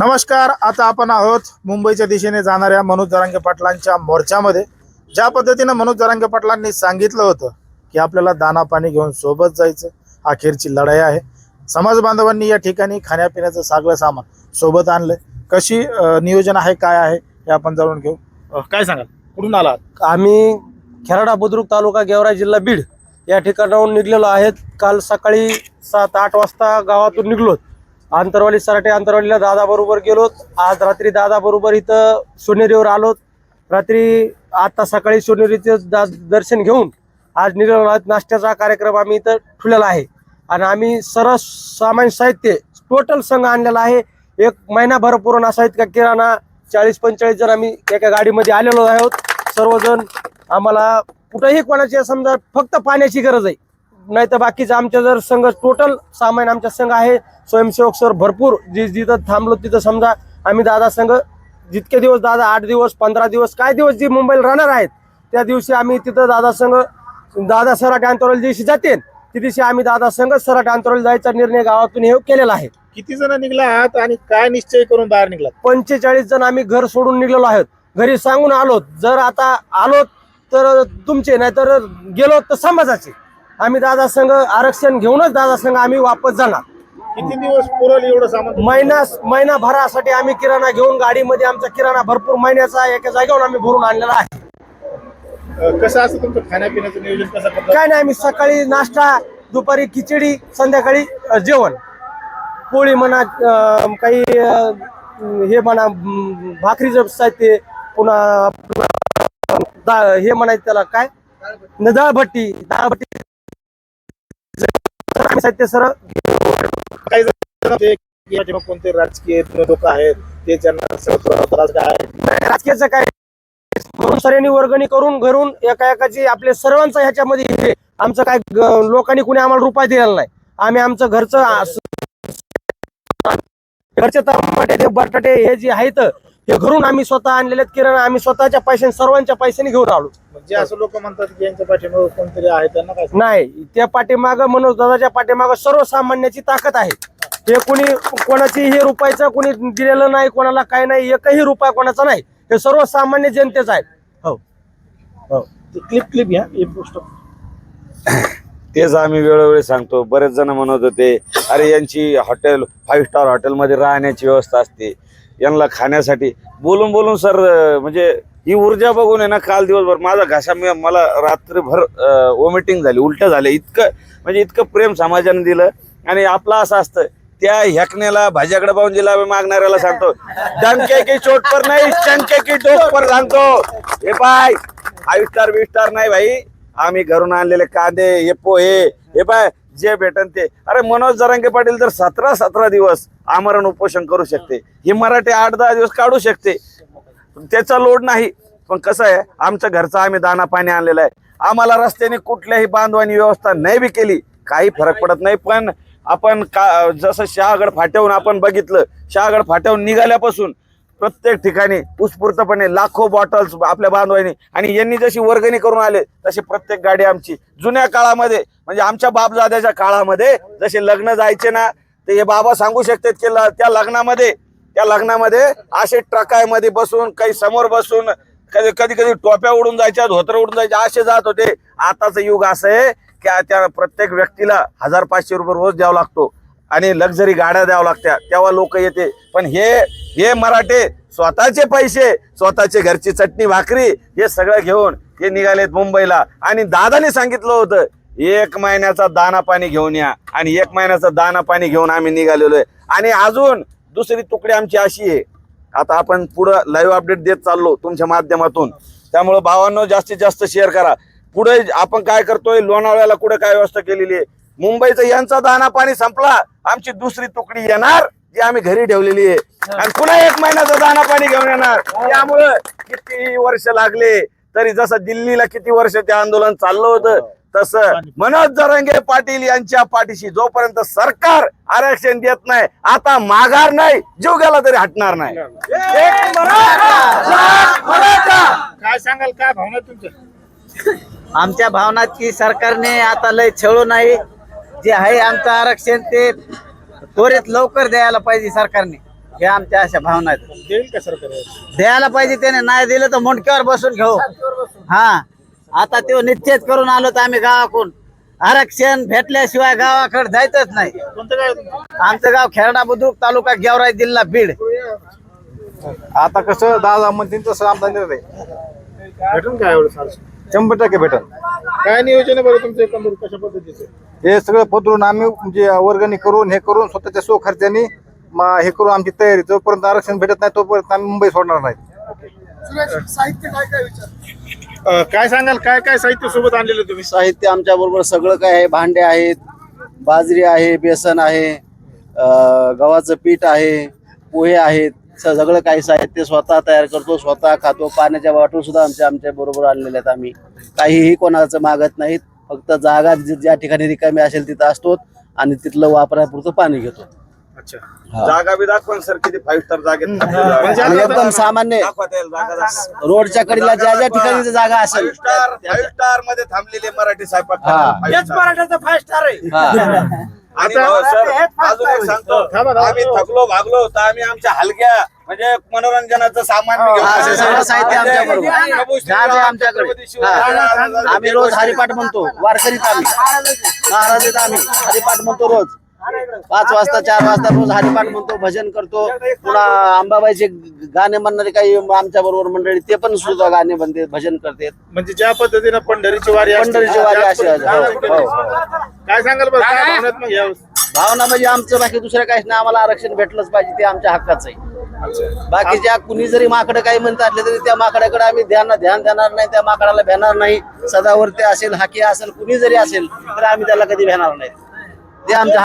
नमस्कार आता आपण आहोत मुंबईच्या दिशेने जाणाऱ्या मनोज जरांगे पाटलांच्या मोर्चामध्ये. ज्या पद्धतीनं मनोज जरांगे पाटलांनी सांगितलं होतं की आपल्याला दाना पाणी घेऊन सोबत जायचं अखेरची लढाई आहे. समाज बांधवांनी या ठिकाणी खाण्यापिण्याचं सगळं सामान सोबत आणलं कशी नियोजन आहे काय आहे हे आपण जाणून घेऊ. काय सांगाल? कुठून आला आम्ही खेराडा बुद्रुक तालुका गेवरा जिल्हा बीड या ठिकाणाहून निघलेलो आहेत. काल सकाळी सात आठ वाजता गावातून निघलोत. आंतरवाली सराटे आंतरवालीला दादाबरोबर गेलोत. आज रात्री दादाबरोबर इथं सोनेरीवर आलोत. रात्री आता सकाळी सोनेरीचं दा दर्शन घेऊन आज निघालो नाश्त्याचा कार्यक्रम आम्ही इथं ठेवलेला आहे. आणि आम्ही सर्व सामान्य साहित्य टोटल संघ आणलेला आहे. एक महिनाभर पुरण असा इतका किराणा चाळीस पंचेचाळीस जण आम्ही एका गाडीमध्ये आलेलो आहोत. सर्वजण आम्हाला कुठंही कोणाची समजा फक्त पाण्याची गरज आहे. नाही तर बाकीचं आमच्या जर संघ टोटल सामान आमच्या संघ आहे स्वयंसेवक सर भरपूर जि जिथं थांबलो तिथं समजा आम्ही दादा संघ जितके दिवस दादा आठ दिवस पंधरा दिवस काय दिवस जी मुंबईला राहणार आहेत त्या दिवशी आम्ही तिथं दादा संघ दादा सराट अंतरावली दिवशी जाते त्या दिवशी आम्ही दादा संघ सराट अंतरावली जायचा निर्णय गावातून हे केलेला आहे. किती जण निघला आहात आणि काय निश्चय करून बाहेर निघला पंचेचाळीस जण आम्ही घर सोडून निघलेलो आहोत. घरी सांगून आलो जर आता आलो तर तुमचे नाही तर गेलो तर समाजाचे. आम्ही दादा संघ आरक्षण घेऊनच दादा संघ आम्ही वापस जाणार. किती दिवस पुरल एवढं सामान? महिना महिनाभरासाठी आम्ही किराणा घेऊन गाडीमध्ये आमचा किराणा भरपूर महिन्याचा एका जागेवर आम्ही भरून आणलेला आहे. अं, कसं असतं तुमचं खाण्यापिण्याचं नियोजन कसं करता काय नाही आम्ही सकाळी नाश्ता दुपारी खिचडी संध्याकाळी अ, जेवण. पोळी म्हणा अ, काही अ, हे म्हणा म, भाकरीचं साहित्य पुन्हा आपलं दा- हे म्हणायचं त्याला काय? न डाळभट्टी डाळभट्टी साहित्य सर काही ते कोणते राजकीय लोक आहेत ते त्रास काय? राजकीयचं वर्गणी करून घरून एका एकाची आपले सर्वांचं ह्याच्यामध्ये आमचं काय लोकांनी कुणी आम्हाला रुपये दिलेला नाही. आम्ही आमचं घरचं घरचे टमाटे ते बटाटे हे जे आहेत हे घरून आम्ही स्वतः आणलेले किराणा आम्ही स्वतःच्या पैशाने सर्वांच्या पैशाने घेऊन आलो. म्हणजे असं लोक म्हणतात की यांच्या पाठीमागे कोणतरी आहे त्यांना काय नाही त्या पाठीमाग मनोज दादाच्या पाठीमाग सर्वसामान्याची ताकद आहे. हे कुणी कोणाची हे रुपयाचं कुणी दिलेलं नाही कोणाला काय नाही एकही रुपया कोणाचा नाही. हे सर्वसामान्य जनतेच आहे. हो. हो. क्लिप क्लिप घ्या एक गोष्ट. तेच आम्ही वेळोवेळी सांगतो बरेच जण म्हणत होते अरे यांची हॉटेल फाईव्ह स्टार हॉटेलमध्ये राहण्याची व्यवस्था असते. यांना खाण्यासाठी. बोलून बोलून सर म्हणजे ही ऊर्जा बघून आहे ना काल दिवसभर माझा घासा मी मला रात्रभर वॉमिटिंग झाली उलटं झालं. इतकं म्हणजे इतकं प्रेम समाजाने दिलं आणि आपलं असं असतं त्या ह्याकण्याला भाज्याकडे पाहून जिला मागणाऱ्याला सांगतो डंके की चोट पर नाही चंके की डोक पर सांगतो. हे पाय आविष्कार विस्तार नाही भाई. आम्ही घरून आणलेले कांदे हे पोहे हे पाय जे भेटन ते. अरे मनोज जरांगे पाटील तर सतरा सतरा दिवस आमरण उपोषण करू शकते. ही मराठी आठ दहा दिवस काढू शकते. त्याचा लोड नाही. पण कसं आहे आमच्या घरचा आम्ही दाना पाणी आणलेला आहे. आम्हाला रस्त्याने कुठल्याही बांधवानी व्यवस्था नाही बी केली. काही फरक पडत नाही. पण आपण का जसं शहागड फाट्याहून आपण बघितलं शहागड फाट्याहून निघाल्यापासून प्रत्येक ठिकाणी उत्स्फूर्तपणे लाखो बॉटल्स आपल्या बांधवांनी आणि यांनी जशी वर्गणी करून आले तशी प्रत्येक गाडी आमची. जुन्या काळामध्ये म्हणजे आमच्या बापजाद्याच्या काळामध्ये जसे लग्न जायचे ना ते हे बाबा सांगू शकतात की ल- त्या लग्नामध्ये त्या लग्नामध्ये असे ट्रकामध्ये बसून काही समोर बसून कधी कधी कधी टोप्या उडून जायच्या धोतर उडून जायच्या असे जात होते. आताचं युग असं आहे की त्या प्रत्येक व्यक्तीला हजार पाचशे रुपये रोज द्यावा लागतो. आणि लक्झरी गाड्या द्याव्या लागत्या. तेव्हा लोक येते. पण हे हे मराठे स्वतःचे पैसे स्वतःचे घरची चटणी भाकरी हे सगळं घेऊन हे निघालेत मुंबईला. आणि दादाने सांगितलं होतं एक महिन्याचा दाना पाणी घेऊन या. आणि एक महिन्याचा दाना पाणी घेऊन आम्ही निघालेलो आहे. आणि अजून दुसरी तुकडी आमची अशी आहे. आता आपण पुढं लाईव्ह अपडेट देत चाललो तुमच्या माध्यमातून. त्यामुळं भावांनो जास्तीत जास्त शेअर करा. पुढे आपण काय करतोय? लोणावळ्याला कुठे काय व्यवस्था केलेली आहे? मुंबईचा यांचा दाना पाणी संपला आमची दुसरी तुकडी येणार जी आम्ही घरी ठेवलेली आहे. आणि पुन्हा एक महिन्याचा दाना पाणी घेऊन येणार. त्यामुळं किती वर्ष लागले तरी जसं दिल्लीला किती वर्ष ते आंदोलन चाललं होतं तसं मनोज जरंगे पाटील यांच्या पाठीशी जोपर्यंत सरकार आरक्षण देत नाही आता माघार नाही जीव गेला तरी हटणार नाही. एक मराठा, लाख मराठा. काय सांगाल काय भावना तुमच्या आमच्या भावनात की सरकारने आता लय छळू नाही. जे आहे आमचं आरक्षण ते त्वरित लवकर द्यायला पाहिजे सरकारने. हे आमच्या अशा भावना आहेत. देईल का सरकार? द्यायला पाहिजे त्याने नाही दिलं तर मुंडक्यावर बसून घेऊ. हा. आता तो निश्चित करून आलो तर आम्ही गावाकडून. आरक्षण भेटल्याशिवाय गावाकडे जायचंच नाही. कोणतं काय तुमचं? आमचं गाव खेरडा बुद्रुक तालुका गेवराई जिल्हा बीड. आता कसं दादा म्हणतील तसं आमचा निर्णय भेटून काय एवढं सारं? शंभर टक्के भेटल. काय नियोजन आहे बरं तुमचं एकंदरीत? कशा पद्धतीचं? हे सगळं पदरून आम्ही म्हणजे वर्गणी करून हे करून स्वतःच्या सो खर्चाने हे करून आमची तयारी. जोपर्यंत आरक्षण भेटत नाही तोपर्यंत आम्ही मुंबई सोडणार नाही. अं, काय सांगाल? काय काय साहित्य सोबत आणलेलं तुम्ही? साहित्य आमच्या बरोबर सगळं काय आहे. भांडे आहेत बाजरी आहे बेसन आहे अं, गव्हाचं पीठ आहे पोहे आहेत. सगळं काही साहित्य स्वतः तयार करतो स्वतः खातो. पाण्याच्या बॉटल सुद्धा आमच्या आमच्या बरोबर आणलेल्या आहेत आम्ही. काहीही कोणाचं मागत नाहीत. फक्त जागा ज्या ठिकाणी रिकामी असेल तिथं असतो आणि तिथलं वापरापुरतं पाणी घेतो. अच्छा. जागा बी दाखवा ना सर किती फाईव्ह स्टार जागेत म्हणजे आणि एकदम सामान्य. रोडच्या कडेला ज्या ज्या ठिकाणी जागा असेल. फाईव्ह स्टार फाईव्ह स्टारमध्ये थांबलेले मराठी स्वयंपाक हा. Five star. हा. आणि भाऊ सर, अजून एक सांगतो. थांबा, थांबा. आम्ही थकलो भागलो तर आम्ही आमच्या हलक्या म्हणजे मनोरंजनाचं सामान हा, सगळं साहित्य आमच्याकडे. आम्ही रोज हरिपाठ म्हणतो. वारकरीत आम्ही. महाराज आम्ही. हरिपाठ म्हणतो रोज. पाच वाजता चार वाजता रोज हरिपाठ म्हणतो भजन करतो. पुन्हा अंबाबाईचे गाणे म्हणणारे काही आमच्या बरोबर मंडळी ते पण सुद्धा गाणे म्हणते भजन करते. म्हणजे ज्या पद्धतीनं पंढरीची वारी असते, पंढरीची वारी अशी हो, हो. काय सांगाल बरं काय भावना म्हणजे आमचं बाकी दुसरं काहीच नाही आम्हाला आरक्षण भेटलंच पाहिजे ते आमच्या हक्काचं आहे. बाकीच्या कुणी जरी माकडं काही म्हणत असले तरी त्या माकडाकडे आम्ही ध्यान ध्यान देणार नाही त्या माकडाला भेणार नाही. सदावरती असेल हाकी असेल कुणी जरी असेल तर आम्ही त्याला कधी भेणार नाही. ते आमच्या